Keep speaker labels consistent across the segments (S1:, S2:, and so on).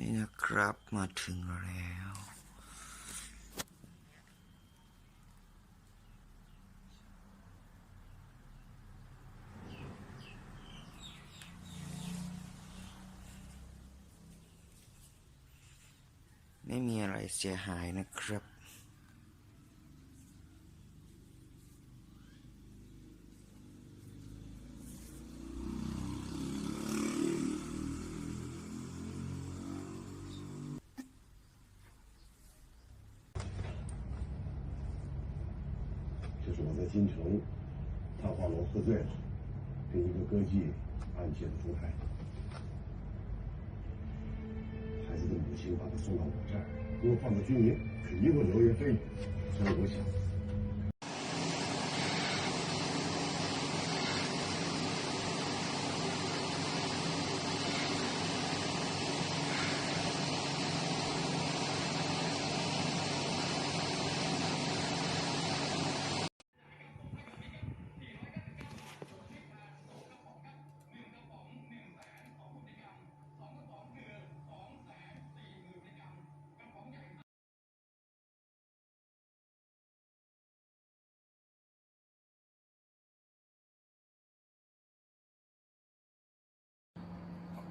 S1: นี่นะครับมาถึงแล้ว ไม่มีอะไรเสียหายนะครับ
S2: 这是我在京城探花楼喝醉了，跟一个歌妓安解了出台。孩子的母亲把他送到我这儿，如果放到军营，肯定会流言蜚语，所以我想，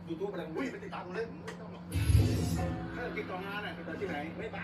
S3: ยูทูบอะไรวิ่งไปติดตามผมเลยไม่ต้องหรอกถ้าติดต่องานอะติดต่อที่ไหนไม่ไป